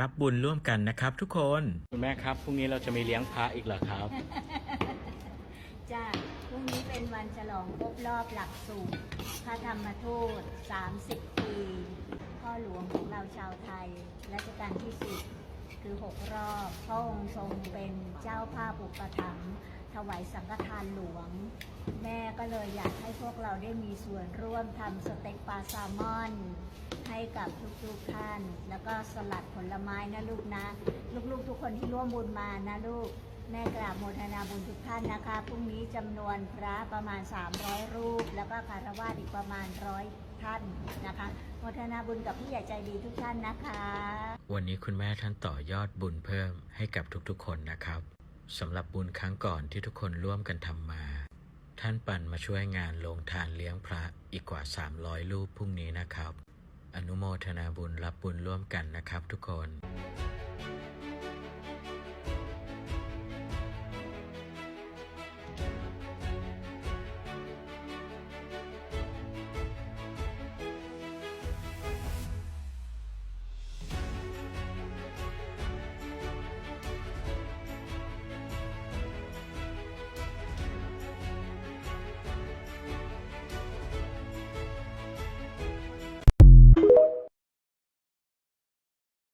รับบุญร่วมกันนะครับ ทุกคนคุณแม่ครับพรุ่งนี้เราจะมีเลี้ยงพระอีกเหรอครับ จ้าพรุ่งนี้เป็นวันฉลองครบรอบหลักสูตรพระธรรมทูต30 ปี พ่อหลวงของเราชาวไทยรัชกาลที่10คือ6รอบพระองค์ทรงเป็นเจ้าภาพอุปถัมภ์ถวายสังฆทานหลวง แม่ ก็เลยอยากให้พวกเราได้มีส่วนร่วมทำสเต็กปลาแซลมอน ให้กับทุกๆท่าน แล้วก็สลัดผลไม้นะลูกนะ ลูกๆทุกคนที่ร่วมบุญมานะลูก แม่กราบโมทนาบุญทุกท่านนะคะ พรุ่งนี้จำนวนพระประมาณ 300 รูป แล้วก็คารวะอีกประมาณร้อยท่านนะคะโมทนาบุญกับผู้ใหญ่ใจดีทุกท่านนะคะ วันนี้คุณแม่ท่านต่อยอดบุญเพิ่มให้กับทุกๆคนนะครับสำหรับบุญครั้งก่อนที่ทุกคนร่วมกันทำมา ท่านปันมาช่วยงานลงทานเลี้ยงพระอีกกว่า 300 รูปพรุ่งนี้นะครับ อนุโมทนาบุญรับบุญร่วมกันนะครับทุกคน